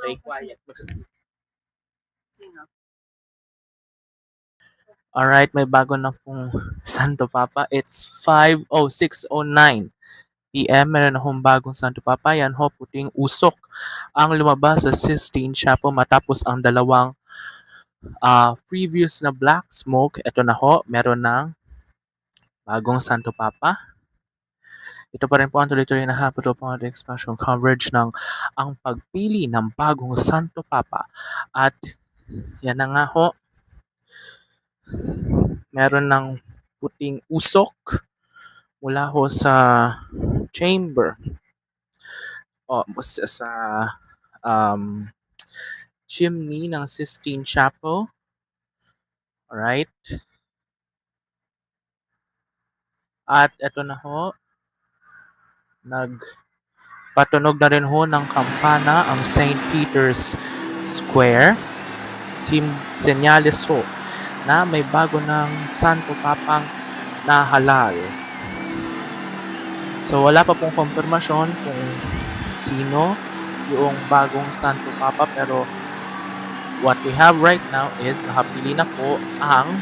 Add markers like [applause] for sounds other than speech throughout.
Okay, quiet. Alright, may bago na pong Santo Papa. It's 5.06.09 p.m. Meron akong bagong Santo Papa. Yan ho, puting usok ang lumabas sa Sistine Chapel matapos ang dalawang ah, previous na black smoke. Ito na ho, meron ng bagong Santo Papa. Ito pa rin po ang tuloy-tuloy na Capital Politics Special coverage ng ang pagpili ng bagong Santo Papa. At yan na nga ho, meron ng puting usok mula ho sa chamber o sa, sa um, chimney ng Sistine Chapel. Alright? At eto na ho, nagpatunog na rin ho ng kampana ang St. Peter's Square. Sim senyales ho na may bago ng Santo Papang na halal. So wala pa pong konfirmasyon kung sino yung bagong Santo Papa pero what we have right now is nakapili na po ang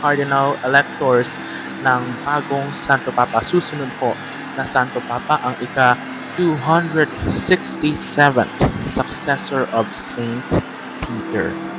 cardinal electors ng bagong Santo Papa. Susunod po na Santo Papa ang ika 267th successor of Saint Peter.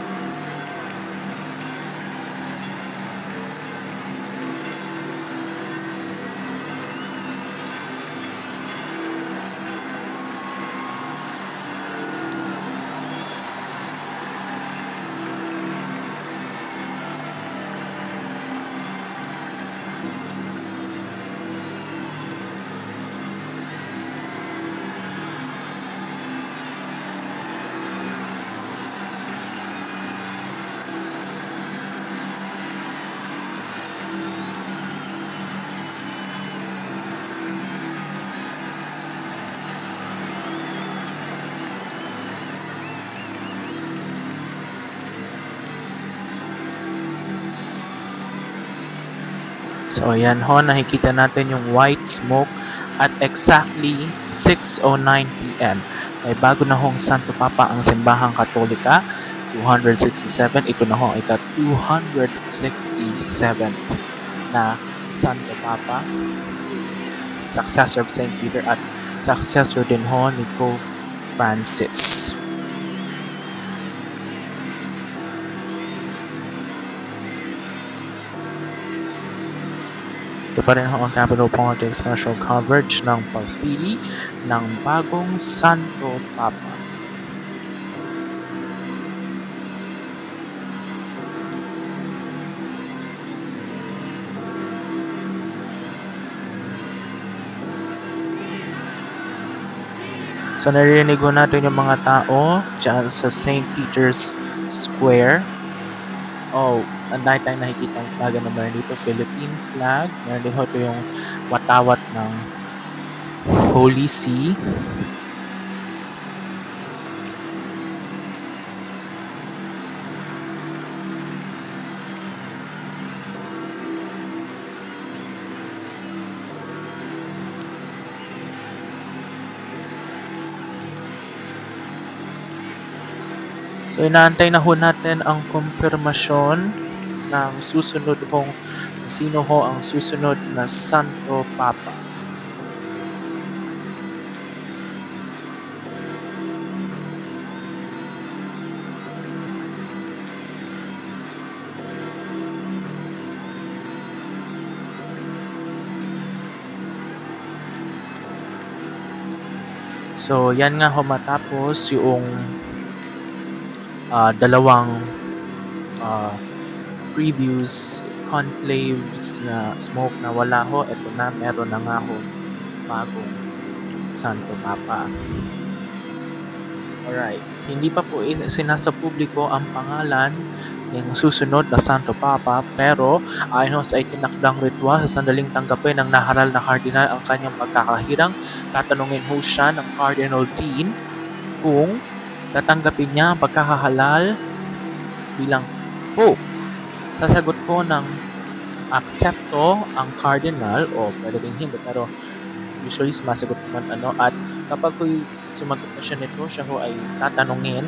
So ayan ho, nakikita natin yung white smoke at exactly 6.09 p.m. May bago na hong Santo Papa ang simbahang katolika. 267, ito na ho, ika 267th na Santo Papa. Successor of St. Peter at successor din ho ni Pope Francis. Ito rin ho ang Capital Politics special coverage ng pagpili ng bagong Santo Papa. So naririnig ho natin yung mga tao dyan sa St. Peter's Square. Oh, ang dahil tayong nakikita ang flag na meron dito, Philippine flag. Meron din ito yung watawat ng Holy See. So inaantay na ho natin ang kumpirmasyon ng susunod hong kung sino ho ang susunod na Santo Papa. So yan nga ho matapos yung ah, dalawang ah, previous conclaves na smoke na wala ho. Ito na, meron na nga ho bagong Santo Papa. Alright. Hindi pa po sinasa publiko ang pangalan ng susunod na Santo Papa pero ayon sa itinakdang ritual sa sandaling tanggapin ng naharal na kardinal ang kanyang pagkakahirang tatanungin ho siya ng Cardinal Dean kung tatanggapin niya ang pagkakahalal bilang Pope. Sasagot ko ng accepto ang cardinal o pwede rin hindi pero usually sumasagot naman ano at kapag ho'y sumagot na siya nito, siya ho ay tatanungin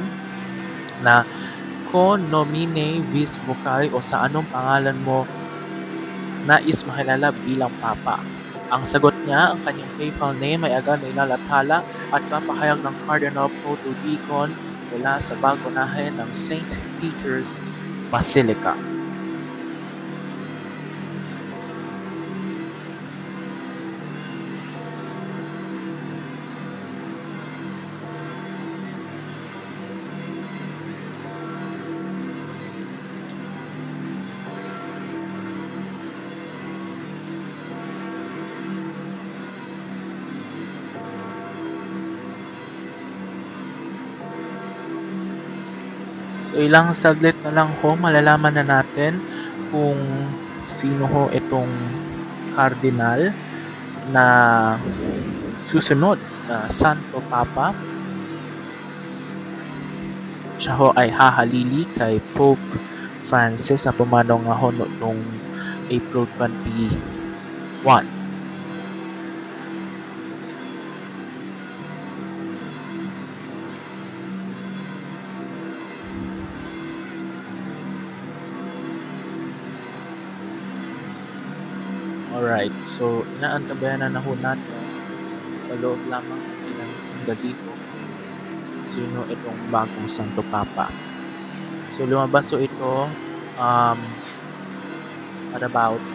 na ko nomine vis vocari o sa anong pangalan mo nais makilala bilang papa. Ang sagot niya, ang kanyang PayPal name ay agad na ilalathala at papahayag ng Cardinal Protodeacon mula sa bagonahin ng St. Peter's Basilica. Ilang saglit na lang ho, malalaman na natin kung sino ho itong cardinal na susunod na Santo Papa. Siya ho ay hahalili kay Pope Francis na pumanaw nga ho no- noong April 21. Alright, so inaantabayan na ho natin sa loob lamang ng ilang sandali ho sino itong bagong Santo Papa. So lumabas ho ito um, at about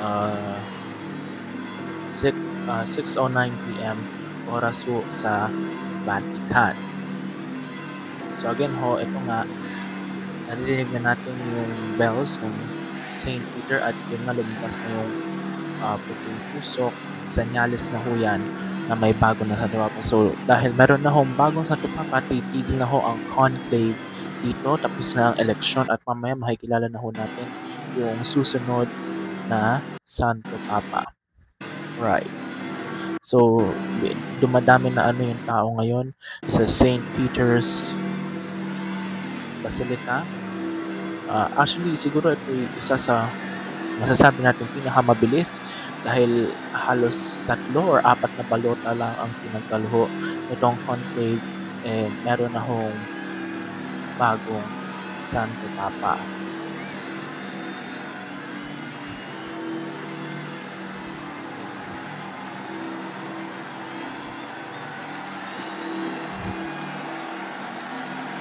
uh, 6, uh, 6.09 p.m. oras ho sa Vatican. So again ho, ito nga, naririnig na natin yung bells ng St. Peter at yun nga lumabas na yung uh, puting pusok, senyales na ho yan na may bago na Santo Papa. So dahil meron na hong bagong Santo Papa, titigil na ho ang conclave dito, tapos na ang eleksyon at mamaya makikilala na ho natin yung susunod na Santo Papa. Right. So, dumadami na ano yung tao ngayon sa St. Peter's Basilica. Ah, actually, siguro ito yung isa sa masasabi natin pinakamabilis dahil halos tatlo or apat na balota lang ang pinagkalho nitong conclave eh meron na hong bagong Santo Papa.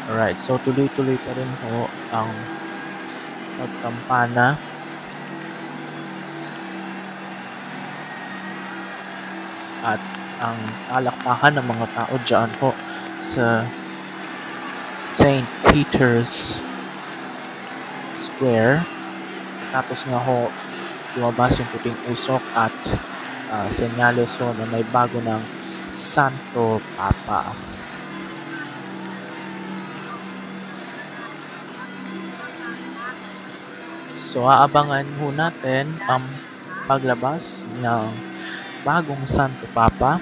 Alright, so tuloy-tuloy pa rin ho ang pagkampana. At ang palakpakan ng mga tao dyan ho sa St. Peter's Square. Tapos nga ho, lumabas yung puting usok at uh, senyales ho na may bago ng Santo Papa. So, aabangan ho natin ang paglabas ng bagong Santo Papa.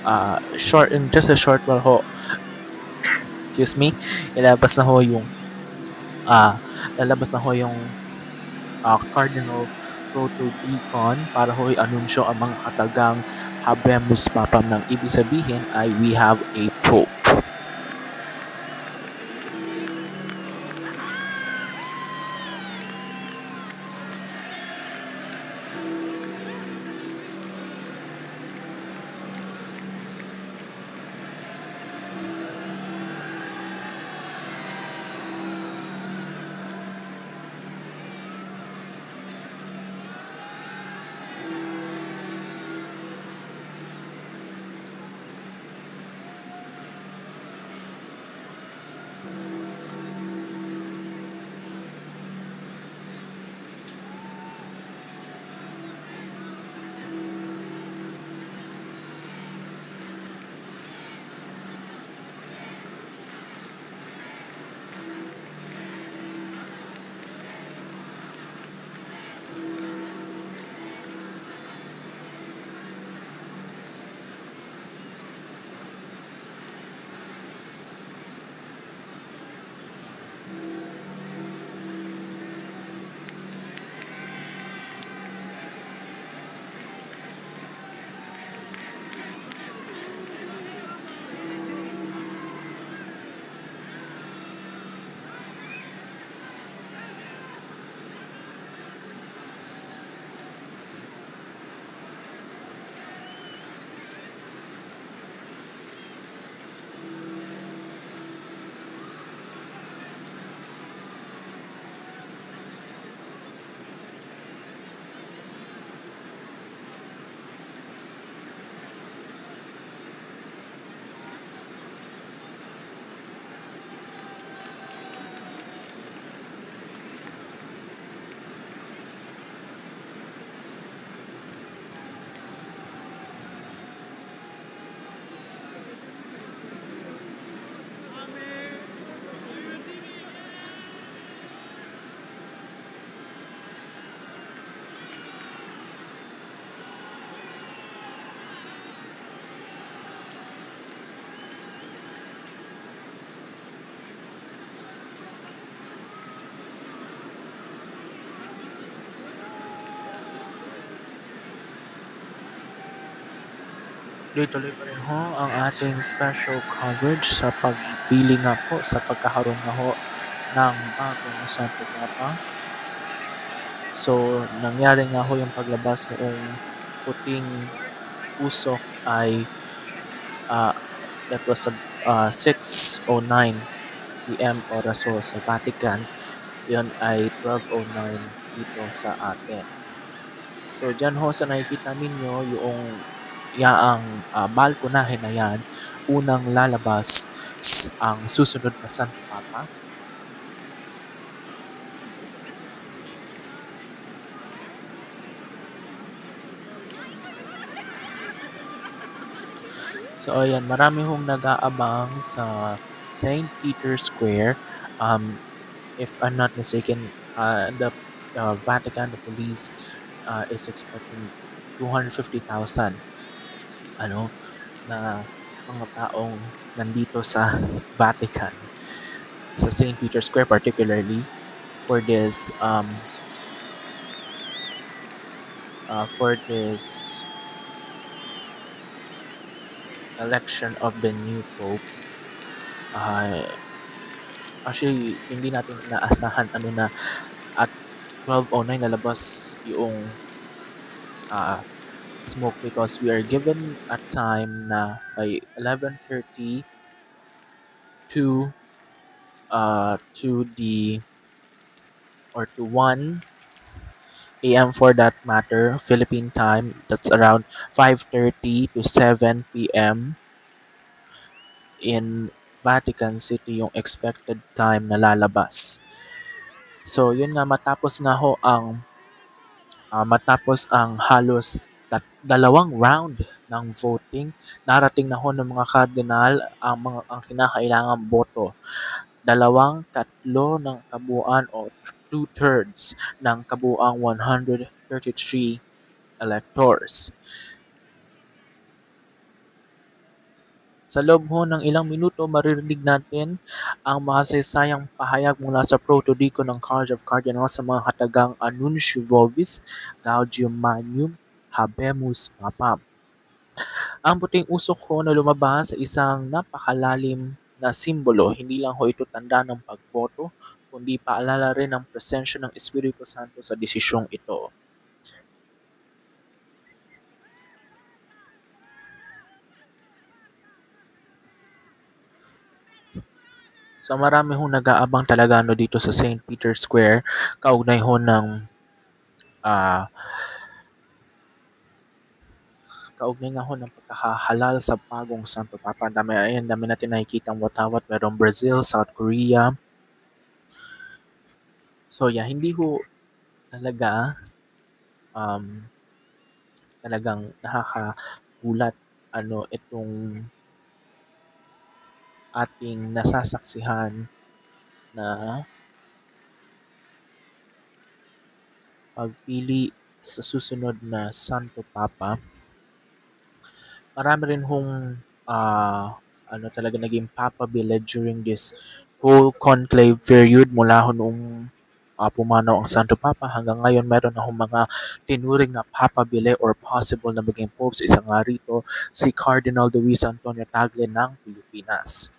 Uh, short, in just a short while ho, excuse me, ilabas na ho yung, uh, lalabas na ho yung uh, Cardinal Protodeacon para ho i-anunsyo ang mga katagang Habemus Papam ng ibig sabihin ay we have a Pope. Tuloy-tuloy pa rin ho ang ating special coverage sa pagpili nga po sa pagkakaroon nga ho ng bagong Santo Papa. So, nangyari nga ho yung paglabas noong puting usok ay uh, that was uh, 6.09 p.m. oras ho sa Vatican. Yun ay 12.09 dito sa atin. So, dyan ho sa nakikita ninyo yung yaang uh, balkonahe na yan, unang lalabas ang susunod na Santo Papa. So ayan, marami hong nag-aabang sa St. Peter's Square. Um, if I'm not mistaken, uh, the uh, Vatican, the police uh, is expecting 250,000 ano na mga taong nandito sa Vatican sa St. Peter's Square particularly for this um uh, for this election of the new pope uh, actually hindi natin inaasahan ano na at 12.09 nalabas yung uh, smoke because we are given a time na by 11.30 to uh, to the or to 1 a.m. for that matter Philippine time that's around 5.30 to 7 p.m. in Vatican City yung expected time na lalabas. So, yun nga, matapos nga ho ang, uh, matapos ang halos tat- dalawang round ng voting, narating na ho ng mga cardinal ang mga ang kinakailangang boto. Dalawang tatlo ng kabuuan o two-thirds ng kabuuang 133 electors. Sa loob ho ng ilang minuto, maririnig natin ang masaysayang pahayag mula sa Protodico ng College of Cardinals sa mga hatagang Anuntio Vobis, Gaudium Magnum, Habemus Papam. Ang puting usok ho na lumabas sa isang napakalalim na simbolo, hindi lang ho ito tanda ng pagboto, kundi paalala rin ng presensya ng Espiritu Santo sa desisyong ito. So marami hong nag-aabang talaga no dito sa St. Peter's Square kaugnay ho ng ah kaugnay nga ho ng pagkakahalal sa bagong Santo Papa. Dami, ayan, dami natin nakikita ang watawat. Merong Brazil, South Korea. So yeah, hindi ho talaga um, talagang nakakagulat ano itong ating nasasaksihan na pagpili sa susunod na Santo Papa. Marami rin hong ah, ano talaga naging papabila during this whole conclave period mula ho noong ah, pumanaw ang Santo Papa hanggang ngayon meron na hong mga tinuring na papabili or possible na maging popes. Isa nga rito si Cardinal Luis Antonio Tagle ng Pilipinas.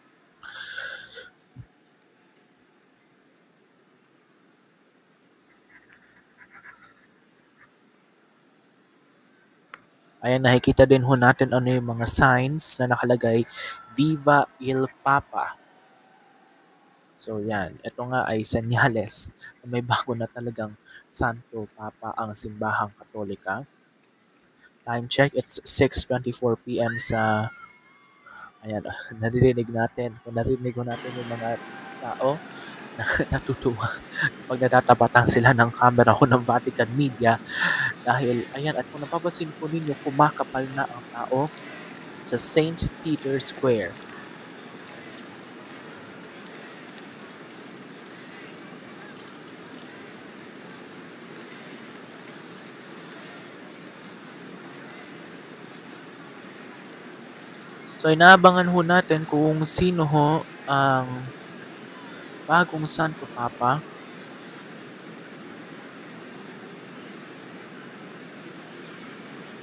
Ayan, nakikita din ho natin ano yung mga signs na nakalagay Viva il Papa. So yan, ito nga ay senyales na may bago na talagang Santo Papa ang simbahang katolika. Time check, it's 6.24 p.m. sa Ayan, [laughs] naririnig natin. Kung narinig ko natin yung mga tao [laughs] na natutuwa kapag natatabatan sila ng camera ko ng Vatican Media dahil, ayan, at kung napapansin po ninyo, kumakapal na ang tao sa St. Peter's Square. So, inaabangan ho natin kung sino ho ang bagong Santo Papa.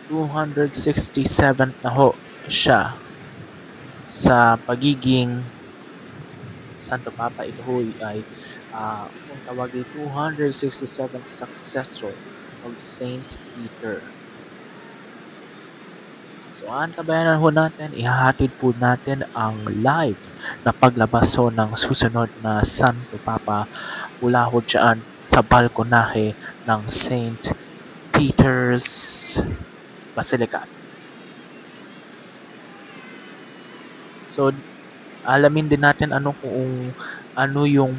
267 na ho siya sa pagiging Santo Papa. Ito ho ay ah, kung tawagin 267 successor of Saint Peter. So, antabayanan ho natin, ihahatid po natin ang live na paglabas ho ng susunod na Santo Papa mula ho dyan sa balkonahe ng St. Peter's Basilica. So, alamin din natin ano kung ano yung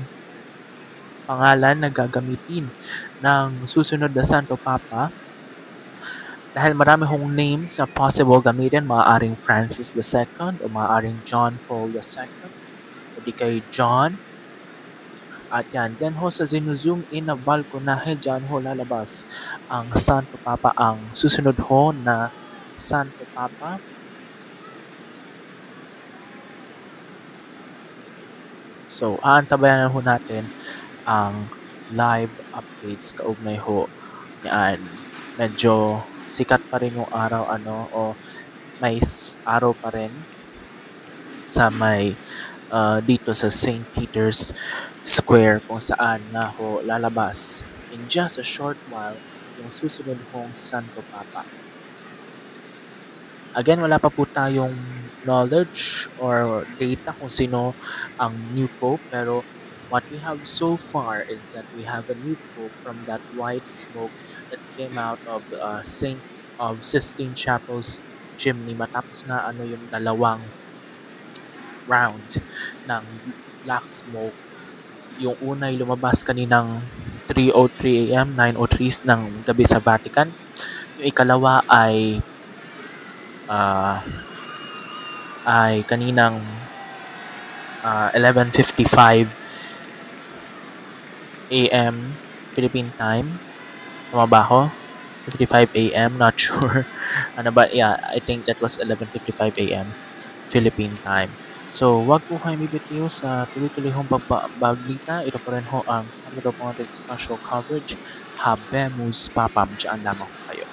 pangalan na gagamitin ng susunod na Santo Papa dahil marami hong names na possible gamitin, maaaring Francis II o maaaring John Paul II o di kay John. At yan, dyan ho sa zoom in na balkonahe, dyan ho lalabas ang Santo Papa, ang susunod ho na Santo Papa. So, aantabayanan ho natin ang live updates kaugnay ho. Yan, medyo sikat pa rin yung araw ano o may araw pa rin sa may ah, dito sa St. Peter's Square kung saan na ho lalabas in just a short while yung susunod hong Santo Papa. Again, wala pa po tayong knowledge or data kung sino ang new pope pero what we have so far is that we have a new pope from that white smoke that came out of uh, Saint of Sistine Chapel's chimney matapos nga ano yung dalawang round ng black smoke. Yung una ay lumabas kaninang 3.03 a.m., 9.03 ng gabi sa Vatican. Yung ikalawa ay ah ay kaninang ah, 11.55 a.m. Philippine time. Tama ba ako? 55 a.m. Not [laughs] sure. ano ba? Yeah, I think that was 11.55 a.m. Philippine time. So, wag po kayo bibitiw sa tuloy-tuloy hong pagbabalita. Ito pa rin ho ang Camilo Ponte Special Coverage. Habemus Papam. Diyan lamang po kayo.